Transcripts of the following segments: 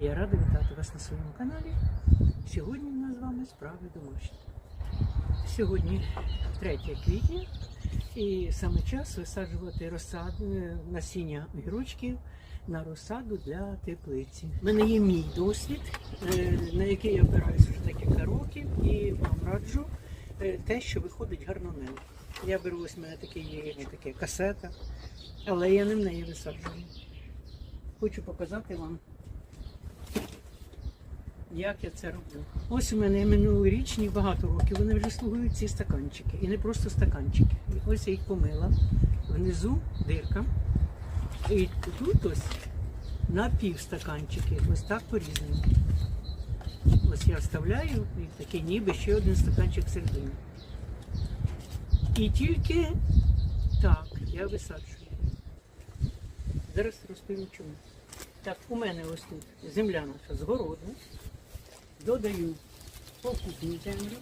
Я рада вітати вас на своєму каналі. Сьогодні у нас з вами справи домашні. Сьогодні 3 квітня і саме час висаджувати розсаду насіння огірочків на розсаду для теплиці. У мене є мій досвід, е, на який я опираюся вже декілька років, і вам раджу е, те, що виходить гарномело. Я беру ось у мене таке є таке касета, але я не в неї висаджую. Хочу показати вам як я це роблю. Ось у мене минулорічні багато років. Вони вже слугують ці стаканчики. І не просто стаканчики. І ось я їх помила. Внизу дирка. І тут ось на півстаканчики. Ось так порізано. Ось я вставляю і такий ніби ще один стаканчик всередині. І тільки так я висаджую. Зараз розповім чому. Так, у мене ось тут земля наша з городу. Додаю покупну землю.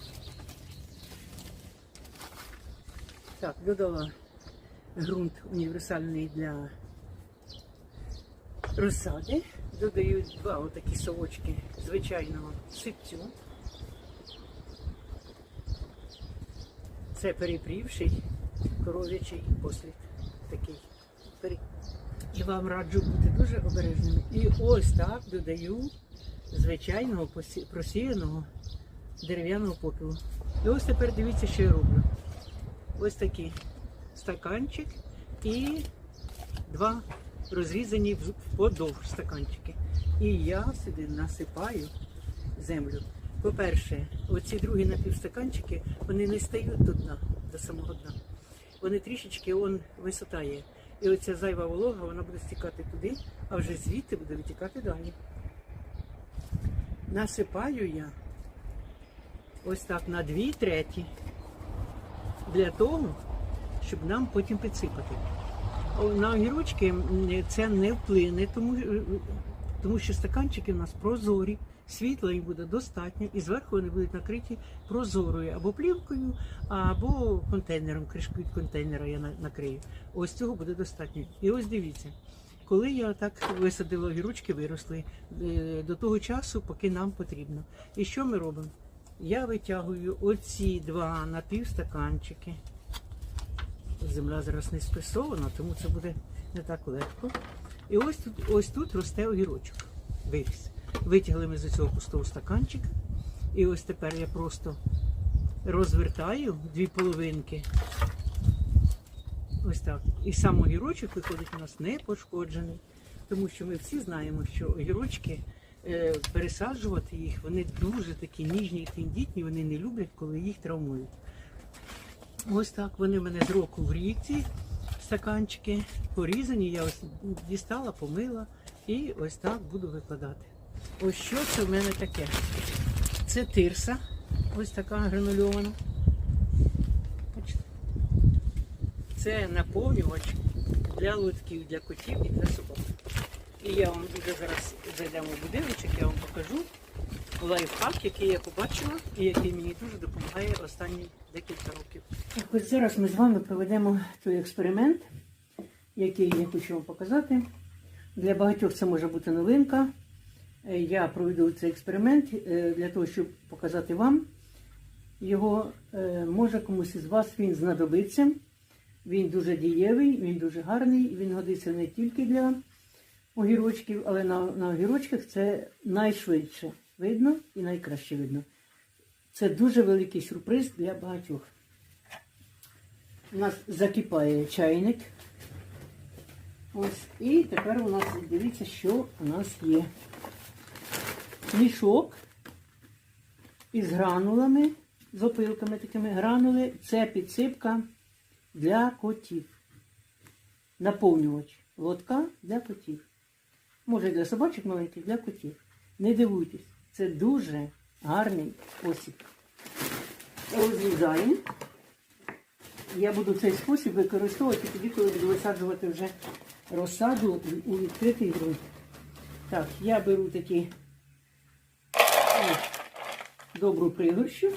Так, додала ґрунт універсальний для розсади. Додаю два отакі совочки звичайного сипцю. Це перепрівший коров'ячий послід такий. І вам раджу бути дуже обережними. І ось так додаю звичайного просіяного дерев'яного попілу. І ось тепер дивіться, що я роблю. Ось такий стаканчик і два розрізані вподовж стаканчики. І я сюди насипаю землю. По-перше, оці другі напівстаканчики, вони не стають до дна, до самого дна. Вони трішечки он висота є. І оця зайва волога, вона буде стікати туди, а вже звідти буде витікати далі. Насипаю я ось так на дві треті для того, щоб нам потім підсипати. На огірочки це не вплине, тому, е, тому що стаканчики у нас прозорі, світла їм буде достатньо, і зверху вони будуть накриті прозорою або плівкою, або контейнером, кришкою від контейнера я накрию. Ось цього буде достатньо. І ось дивіться. Коли я так висадила огірочки, виросли е, до того часу, поки нам потрібно. І що ми робимо? Я витягую оці два напівстаканчики. Земля зараз не спресована, тому це буде не так легко. І ось тут, ось тут росте огірочок. Виріс. Витягли ми з цього пустого стаканчика. І ось тепер я просто розвертаю дві половинки. Ось. І сам огірочок виходить у нас не пошкоджений. Тому що ми всі знаємо, що огірочки е, пересаджувати їх, вони дуже такі ніжні і тендітні, вони не люблять, коли їх травмують. Ось так вони в мене з року в рік ці стаканчики порізані. Я ось дістала, помила і ось так буду викладати. Ось що це в мене таке. Це тирса, ось така гранульована. Бачите? Це наповнювач для лотків, для котів і для собак. І я вам вже зараз зайдемо в будиночок, я вам покажу лайфхак, який я побачила і який мені дуже допомагає останні декілька років. Так, ось зараз ми з вами проведемо той експеримент, який я хочу вам показати. Для багатьох це може бути новинка. Е, Я проведу цей експеримент е, для того, щоб показати вам. Його е, може комусь із вас він знадобиться. Він дуже дієвий, він дуже гарний, він годиться не тільки для огірочків, але на, на огірочках це найшвидше видно і найкраще видно. Це дуже великий сюрприз для багатьох. У нас закипає чайник. Ось. І тепер у нас дивіться, що у нас є. Мішок із гранулами, з опилками такими гранули. Це підсипка для котів. Наповнювач лотка для котів. Може для собачок маленьких, для котів. Не дивуйтесь, це дуже гарний спосіб. Розрізаємо. Я буду цей спосіб використовувати тоді, коли буду висаджувати вже розсаду у відкритий ґрунт. Так, я беру такі добру пригорщу.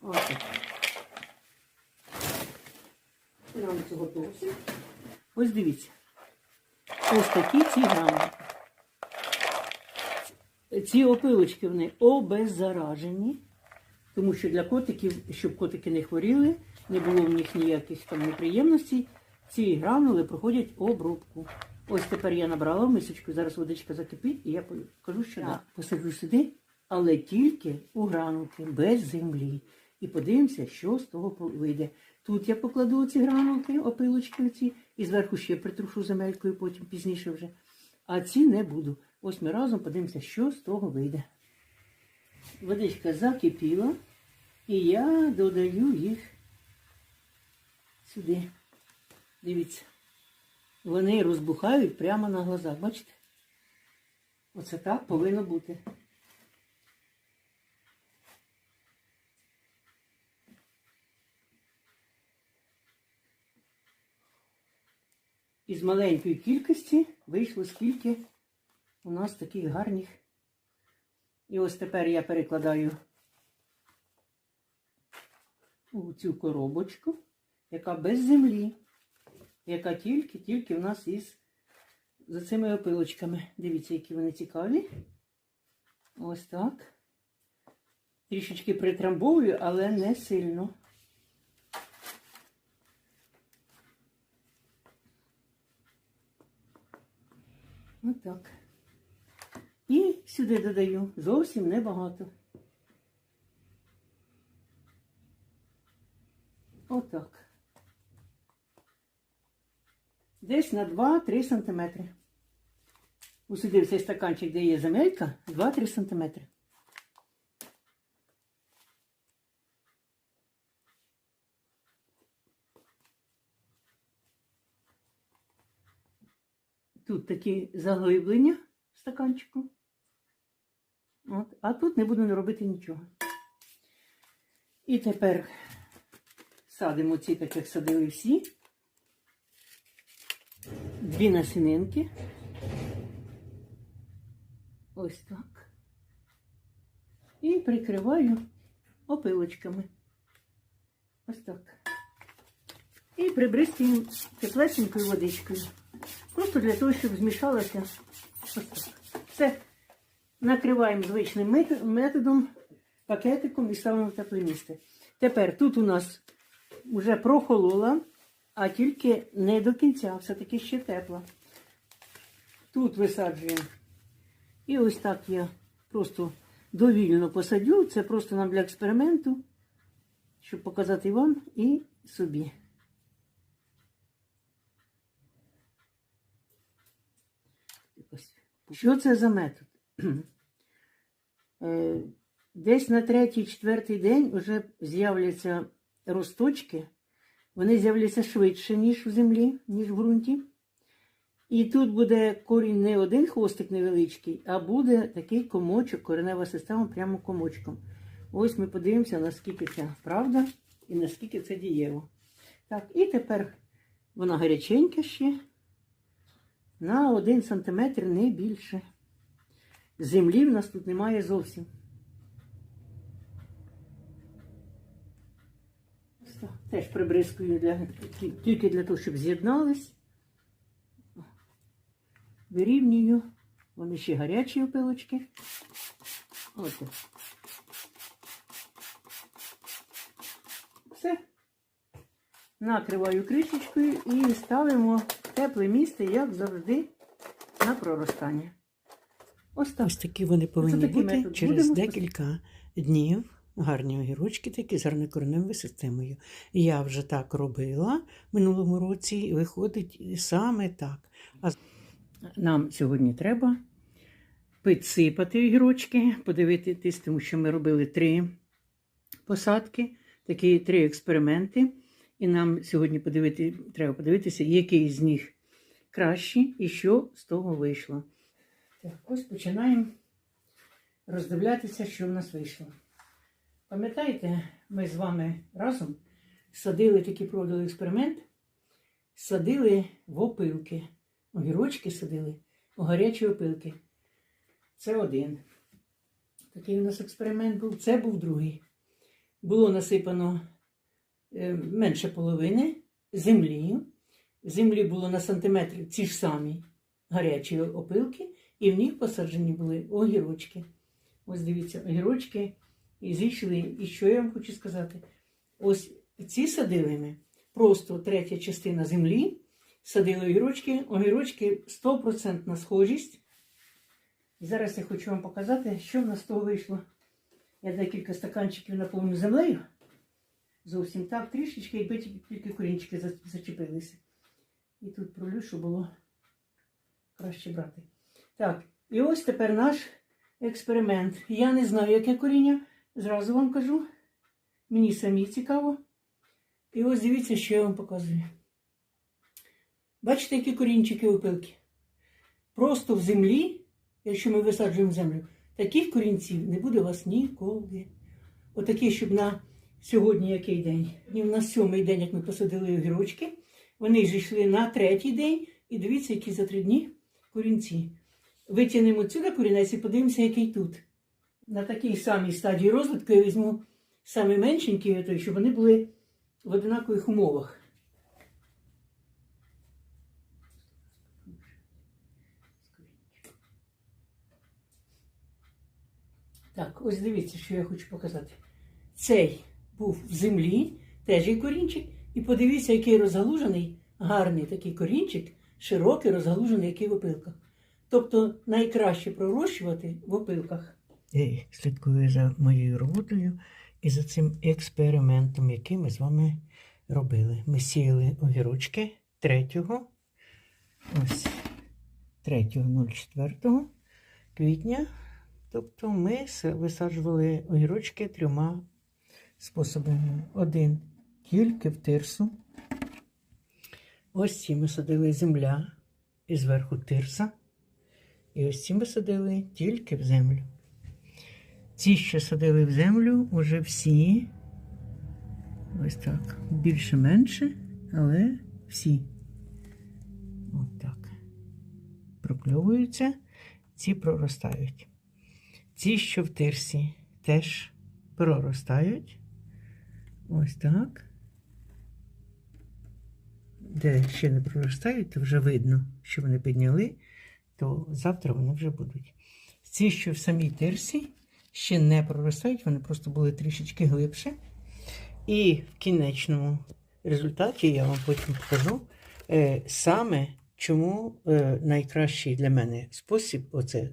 Ось. так. Ранцю готовся. Ось дивіться. Ось такі ці гранули. ці опилочки вони обеззаражені, тому що для котиків, щоб котики не хворіли, не було в них ніяких там неприємностей, ці гранули проходять обробку. Ось тепер я набрала в мисочку, зараз водичка закипить, і я покажу, що да. посаджу сюди, але тільки у гранулки, без землі. І подивимося, що з того вийде. Тут я покладу ці гранулки, опилочки оці, і зверху ще притрушу земелькою, потім пізніше вже. А ці не буду. Ось ми разом подивимося, що з того вийде. Водичка закипіла, і я додаю їх сюди. Дивіться. Вони розбухають прямо на глазах. Бачите? Оце так повинно бути. Із маленької кількості вийшло скільки у нас таких гарних. І ось тепер я перекладаю у цю коробочку, яка без землі, яка тільки-тільки в нас із за цими опилочками. Дивіться, які вони цікаві. Ось так. Трішечки притрамбовую, але не сильно. Отак. І сюди додаю зовсім небагато. Отак. Десь на 2-3 см. Усюди цей стаканчик, де є земелька, 2-3 сантиметри. Тут такі заглиблення в стаканчику. От. А тут не буду робити нічого. І тепер садимо ці, так як садили всі. Дві насінинки. Ось так. І прикриваю опилочками. Ось так. І прибризкуємо теплесенькою водичкою. Просто для того, щоб змішалося. Ось так. Все. Накриваємо звичним методом, пакетиком і ставимо в тепле місце. Тепер тут у нас вже прохолола, а тільки не до кінця, все-таки ще тепла. Тут висаджуємо. І ось так я просто довільно посадю. Це просто нам для експерименту, щоб показати вам і собі. Ось. Що це за метод? Е, Десь на третій-четвертий день вже з'являться росточки. Вони з'являться швидше, ніж в землі, ніж в ґрунті. І тут буде корінь не один хвостик невеличкий, а буде такий комочок, коренева система прямо комочком. Ось ми подивимося, наскільки це правда і наскільки це дієво. Так, і тепер вона гаряченька ще на 1 см не більше. Землі в нас тут немає зовсім. Теж прибризкую для, тільки для того, щоб з'єднались. Вирівнюю. Вони ще гарячі опилочки. Ось. Все. Накриваю кришечкою і ставимо тепле місце, як завжди, на проростання. Ось так. Ось такі вони повинні такий бути метод. через Будемо декілька днів. Гарні огірочки такі з гарнокореневою системою. Я вже так робила минулому році, і виходить саме так. А Нам сьогодні треба підсипати огірочки, подивитись, тому що ми робили три посадки, такі три експерименти. І нам сьогодні подивити, треба подивитися, який з них кращий і що з того вийшло. Так, ось починаємо роздивлятися, що в нас вийшло. Пам'ятаєте, ми з вами разом садили такий проводили експеримент, садили в опилки. Огірочки садили у гарячі опилки. Це один. Такий у нас експеримент був. Це був другий. Було насипано менше половини землі. Землі було на сантиметр ці ж самі гарячі опилки, І в них посаджені були огірочки. Ось дивіться, огірочки і зійшли. І що я вам хочу сказати? Ось ці садили ми, просто третя частина землі, садили огірочки, огірочки 100% схожість. І зараз я хочу вам показати, що в нас з того вийшло. Я декілька стаканчиків наповню землею. Зовсім так, трішечки, якби тільки корінчики зачепилися. І тут пролю, щоб було краще брати. Так, і ось тепер наш експеримент. Я не знаю, яке коріння, зразу вам кажу. Мені самі цікаво. І ось дивіться, що я вам показую. Бачите, які корінчики опилки? Просто в землі, якщо ми висаджуємо землю, таких корінців не буде у вас ніколи. Отакі, щоб на сьогодні який день? Ні, на сьомий день, як ми посадили огірочки, вони ж йшли на третій день, і дивіться, які за три дні корінці. Витягнемо сюди корінець і подивимося, який тут. На такій самій стадії розвитку я візьму саме меншенькі, щоб вони були в однакових умовах. Так, ось дивіться, що я хочу показати. Цей був в землі, теж є корінчик. І подивіться, який розгалужений, гарний такий корінчик, широкий, розгалужений, який в опилках. Тобто найкраще пророщувати в опилках. Я слідкую за моєю роботою і за цим експериментом, який ми з вами робили. Ми сіяли огірочки 3, ось 3.04 квітня. Тобто ми висаджували огірочки трьома способами. Один тільки в тирсу. Ось ці ми садили земля і зверху тирса. І ось ці ми садили тільки в землю. Ці, що садили в землю, уже всі. Ось так. Більше-менше, але всі. Ось так. Прокльовуються, ці проростають. Ці, що в тирсі, теж проростають. Ось так. Де ще не проростають, то вже видно, що вони підняли, то завтра вони вже будуть. Ці, що в самій тирсі, ще не проростають, вони просто були трішечки глибше. І в кінечному результаті я вам потім покажу е, саме, чому е, найкращий для мене спосіб оце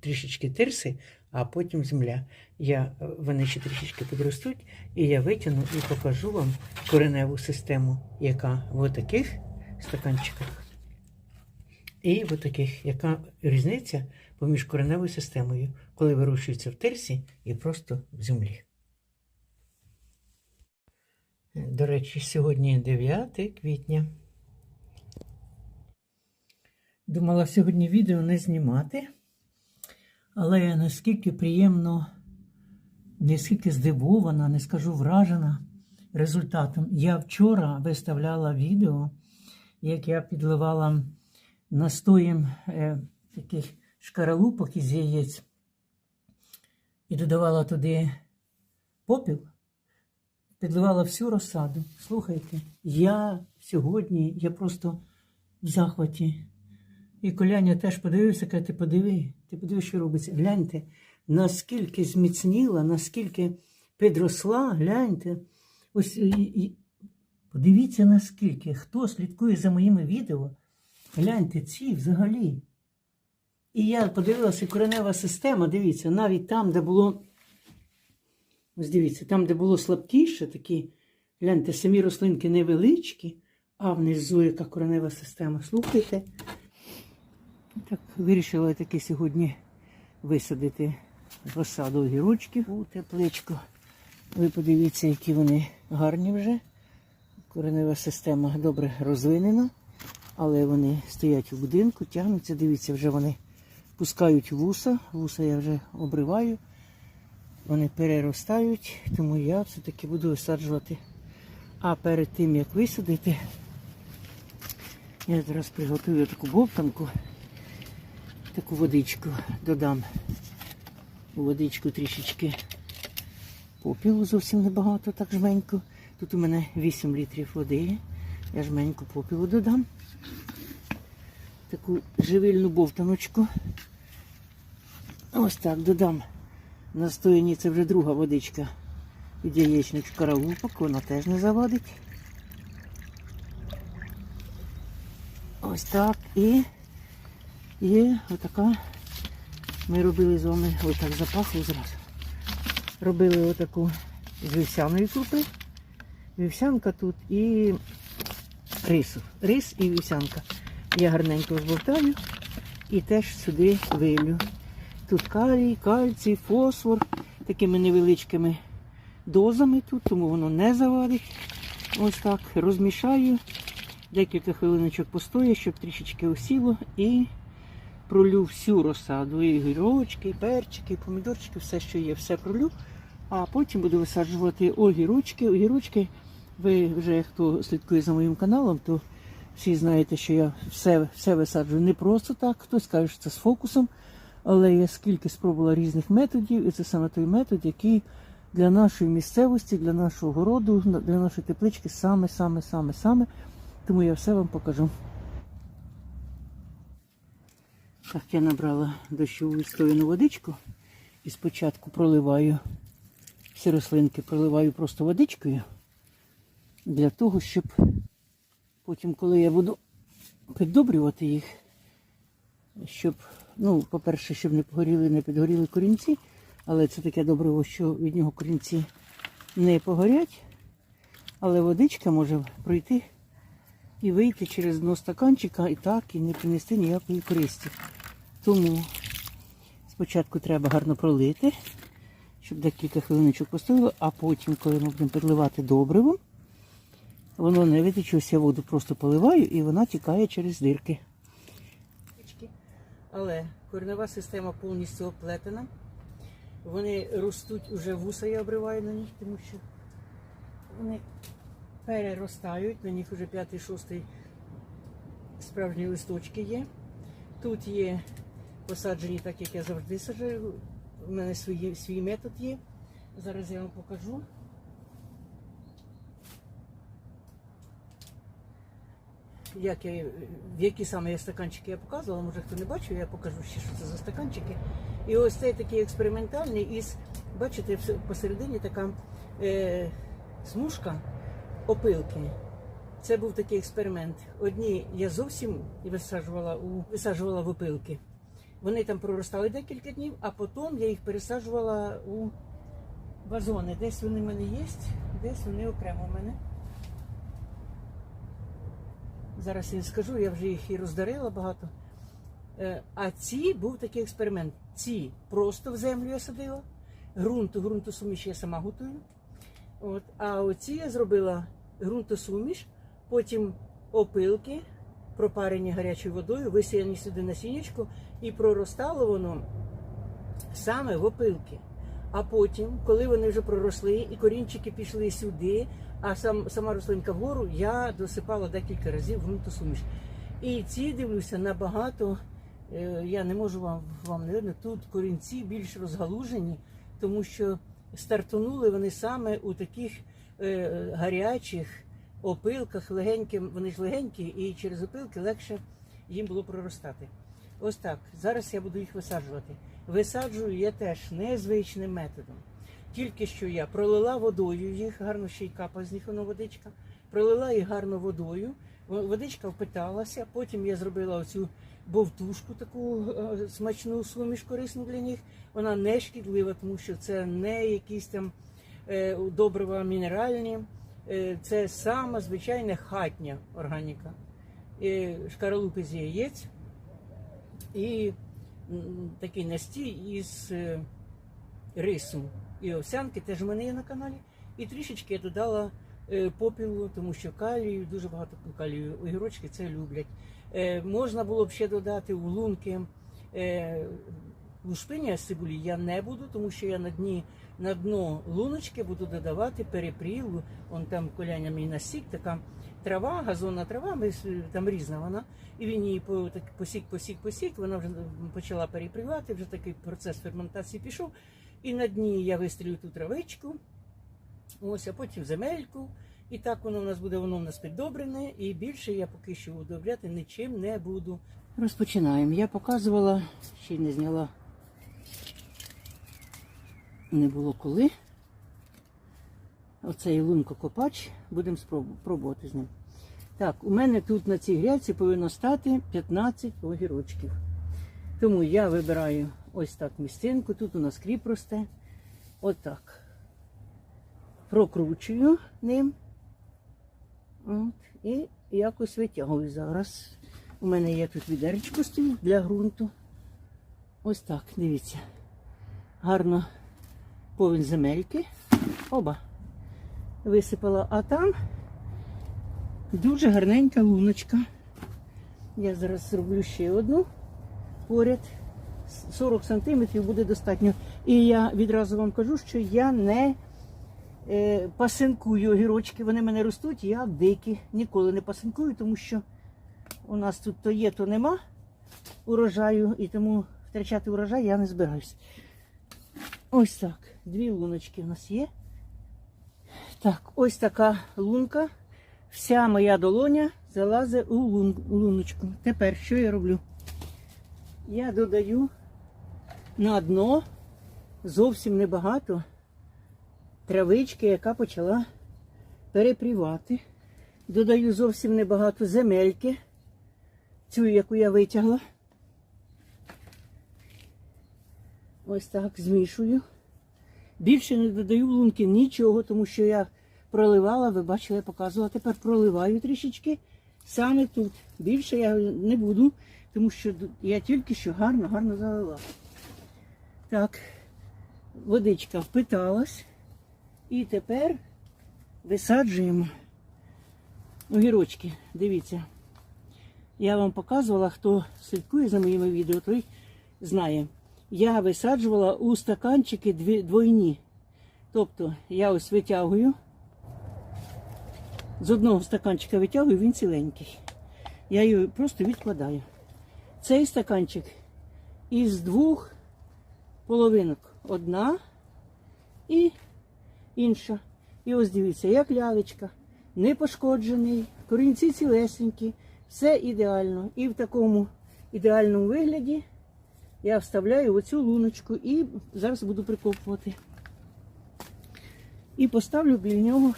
трішечки тирси, а потім земля. Я, е, вони ще трішечки підростуть, і я витягну і покажу вам кореневу систему, яка в таких стаканчиках. І в таких, яка різниця поміж кореневою системою, коли вирощується в тирсі і просто в землі. До речі, сьогодні 9 квітня. Думала сьогодні відео не знімати, але наскільки приємно, наскільки здивована, не скажу вражена результатом. Я вчора виставляла відео, як я підливала настоєм е, таких шкаралупок із яєць і додавала туди попіл підливала всю розсаду. Слухайте, я сьогодні, я просто в захваті. І Коляня теж подивився, каже, ти подиви, ти подиви, що робиться. Гляньте, наскільки зміцніла, наскільки підросла, гляньте. Ось і, і, подивіться, наскільки, хто слідкує за моїми відео, гляньте, ці взагалі. І я подивилася, коренева система, дивіться, навіть там, де було Ось дивіться, там, де було слабкіше, такі, гляньте, самі рослинки невеличкі, а внизу яка коренева система. Слухайте. Так, вирішила таки сьогодні висадити розсаду огірочків у тепличку. Ви подивіться, які вони гарні вже. Коренева система добре розвинена, але вони стоять у будинку, тягнуться. Дивіться, вже вони пускають вуса. Вуса я вже обриваю. Вони переростають, тому я все-таки буду висаджувати. А перед тим як висадити, я зараз приготую таку бовтанку, таку водичку додам. У водичку трішечки попілу зовсім небагато, так жменько. Тут у мене 8 літрів води. Я жменьку попілу додам. Таку живильну бовтаночку. Ось так додам настояні, це вже друга водичка від яєчних караулпок, вона теж не завадить. Ось так. І є отака. Ми робили з вами, ой так запахло зразу. Робили отаку з вівсяної крупи. Вівсянка тут і рису. Рис і вівсянка. Я гарненько збовтаю і теж сюди вилю. Тут калій, кальцій, фосфор такими невеличкими дозами тут, тому воно не завадить. Ось так розмішаю. Декілька хвилиночок постоє, щоб трішечки осіло і пролю всю розсаду. І гірочки, і перчики, і помідорчики, все, що є, все пролю. А потім буду висаджувати огірочки. Огірочки, ви вже хто слідкує за моїм каналом, то всі знаєте, що я все, все висаджую не просто так. Хтось каже, що це з фокусом. Але я скільки спробувала різних методів, і це саме той метод, який для нашої місцевості, для нашого городу, для нашої теплички саме, саме, саме, саме. Тому я все вам покажу. Так, я набрала дощову відстояну водичку і спочатку проливаю всі рослинки, проливаю просто водичкою для того, щоб потім, коли я буду піддобрювати їх, щоб, ну, по-перше, щоб не погоріли, не підгоріли корінці, але це таке добриво, що від нього корінці не погорять, але водичка може пройти і вийти через дно стаканчика і так, і не принести ніякої користі. Тому спочатку треба гарно пролити, щоб декілька хвилиночок постояло, а потім, коли ми будемо підливати добривом, воно не витече вся воду, просто поливаю і вона тікає через дирки. Але коренева система повністю оплетена. Вони ростуть уже вуса, я обриваю на них, тому що вони переростають, на них вже п'ятий, шостий справжні листочки є. Тут є посаджені так, як я завжди саджаю. У мене свій, свій метод є. Зараз я вам покажу. Як я, в які саме я стаканчики я показувала, може хто не бачив, я покажу ще, що це за стаканчики. І ось цей такий експериментальний із, бачите, посередині така е, смужка опилки. Це був такий експеримент. Одні я зовсім висаджувала у висаджувала в опилки. Вони там проростали декілька днів, а потім я їх пересаджувала у вазони. Десь вони в мене є, десь вони окремо в мене. Зараз я скажу, я вже їх і роздарила багато. Е, А ці був такий експеримент. Ці просто в землю я садила, ґрунту, ґрунтосуміш я сама готую. От. А оці я зробила ґрунтосуміш, потім опилки, пропарені гарячою водою, висіяні сюди насіннячку, і проростало воно саме в опилки. А потім, коли вони вже проросли і корінчики пішли сюди, а сам, сама рослинка вгору, я досипала декілька разів ґрунтосуміш. І ці дивлюся набагато. е, Я не можу вам вам не видно. Тут корінці більш розгалужені, тому що стартонули вони саме у таких е, гарячих опилках, легеньким, вони ж легенькі, і через опилки легше їм було проростати. Ось так. Зараз я буду їх висаджувати. Висаджую я теж незвичним методом. Тільки що я пролила водою їх, гарно ще й капа з них воно водичка. Пролила їх гарно водою. Водичка впиталася, потім я зробила оцю бовтушку, таку е, смачну суміш корисну для них. Вона не шкідлива, тому що це не якісь там е, добрива мінеральні. Е, це сама звичайна хатня органіка. Шкаралупи з яєць і такий настій із рису і овсянки, теж в мене є на каналі. І трішечки я додала попілу, тому що калію, дуже багато калію. Огірочки це люблять. Е, можна було б ще додати у лунки е, лушпиня з цибулі я не буду, тому що я на дні на дно луночки буду додавати перепрілу. Он там коляня мій насік, така трава, газонна трава, там різна вона. І він її по, так, посік, посік, посік, вона вже почала перепрівати, вже такий процес ферментації пішов. І на дні я вистрілю ту травичку, ось, а потім земельку. І так воно в нас буде, воно в нас піддобрене, і більше я поки що удобряти нічим не буду. Розпочинаємо. Я показувала, ще й не зняла не було коли. Оцей лункокопач, будемо спробу- пробувати з ним. Так, у мене тут на цій грядці повинно стати 15 огірочків. Тому я вибираю ось так місцинку. Тут у нас кріп росте. Отак. Прокручую ним. От, і якось витягую зараз. У мене є тут відеречко стоїть для ґрунту. Ось так, дивіться. Гарно повен земельки. Оба. Висипала, а там дуже гарненька луночка. Я зараз зроблю ще одну поряд. 40 сантиметрів буде достатньо. І я відразу вам кажу, що я не пасинкую огірочки, вони мене ростуть, я дикі. Ніколи не пасинкую, тому що у нас тут то є, то нема урожаю, і тому втрачати урожай я не збираюсь. Ось так. Дві луночки у нас є. Так, ось така лунка. Вся моя долоня залазить у лун, луночку. Тепер що я роблю? Я додаю на дно зовсім небагато травички, яка почала перепрівати. Додаю зовсім небагато земельки, цю, яку я витягла. Ось так змішую. Більше не додаю в лунки нічого, тому що я проливала, ви бачили, я показувала. Тепер проливаю трішечки саме тут. Більше я не буду, тому що я тільки що гарно, гарно залила. Так, водичка впиталась. І тепер висаджуємо огірочки. Дивіться. Я вам показувала, хто слідкує за моїми відео, той знає. Я висаджувала у стаканчики двойні. Тобто я ось витягую. З одного стаканчика витягую, він ціленький. Я його просто відкладаю. Цей стаканчик із двох половинок. Одна і інша. І ось дивіться, як лялечка, не пошкоджений, корінці цілесенькі, все ідеально. І в такому ідеальному вигляді я вставляю оцю луночку і зараз буду прикопувати. І поставлю біля нього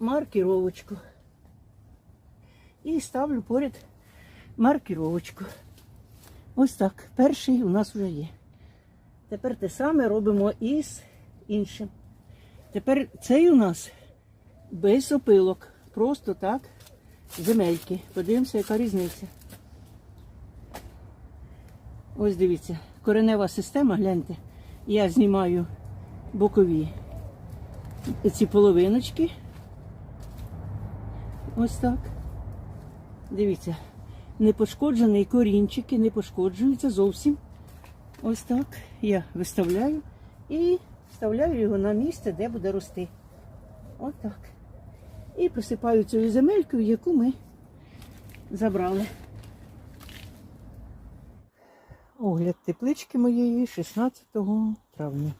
маркіровочку. І ставлю поряд маркіровочку. Ось так. Перший у нас вже є. Тепер те саме робимо і з іншим. Тепер цей у нас без опилок. Просто так, земельки. Подивимося, яка різниця. Ось дивіться, коренева система, гляньте. Я знімаю бокові ці половиночки. Ось так. Дивіться, не пошкоджені корінчики, не пошкоджуються зовсім. Ось так я виставляю і вставляю його на місце, де буде рости. Ось так. І присипаю цією земелькою, яку ми забрали. Огляд теплички моєї 16 травня.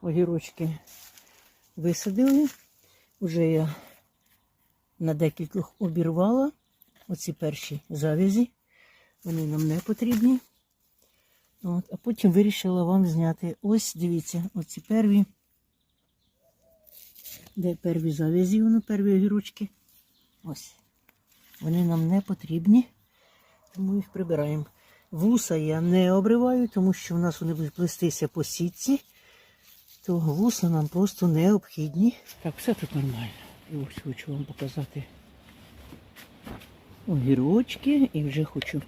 Огірочки висадили. Уже я на декількох обірвала. Оці перші завязі. Вони нам не потрібні. От, а потім вирішила вам зняти. Ось, дивіться, оці перві. Де перві завязі, воно перві огірочки. Ось. Вони нам не потрібні, тому їх прибираємо. Вуса я не обриваю, тому що в нас вони будуть плестися по сітці. То вуса нам просто необхідні. Так, все тут нормально. І ось хочу вам показати огірочки. І вже хочу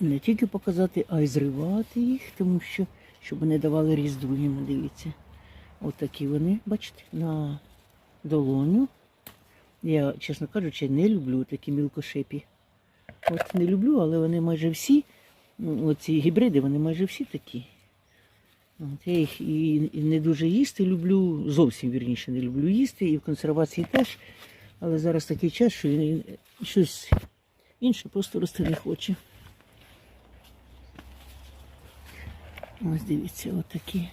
не тільки показати, а й зривати їх, тому що, щоб вони давали різьбу їм, дивіться. Ось такі вони, бачите, на долоню. Я, чесно кажучи, не люблю такі мілкошипі. От не люблю, але вони майже всі, ну, оці гібриди, вони майже всі такі. От, я їх і, не дуже їсти люблю, зовсім вірніше не люблю їсти, і в консервації теж. Але зараз такий час, що щось інше просто рости не хоче. Ось дивіться, отакі.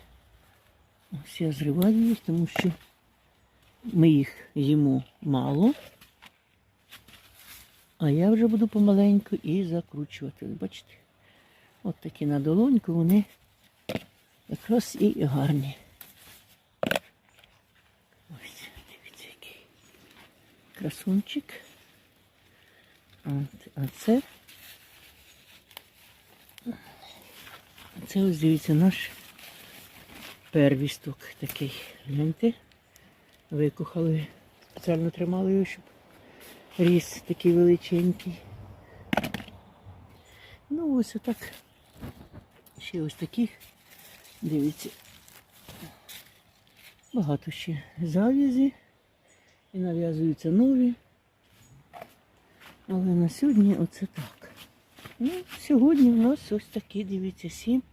Ось я зриваю їх, тому що ми їх їмо мало. А я вже буду помаленьку і закручувати. Бачите? От такі на долоньку вони Якраз і гарні. Ось, дивіться, який красунчик. А це. Це ось дивіться наш первісток такий. Гляньте. Викохали. Спеціально тримали його, щоб ріс такий величенький. Ну ось отак. Ще ось таких. Дивіться. Багато ще завязі. І нав'язуються нові. Але на сьогодні оце так. Ну, сьогодні в нас ось такі, дивіться, сім.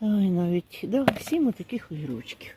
Ай, навіть, да, сім отаких огірочків.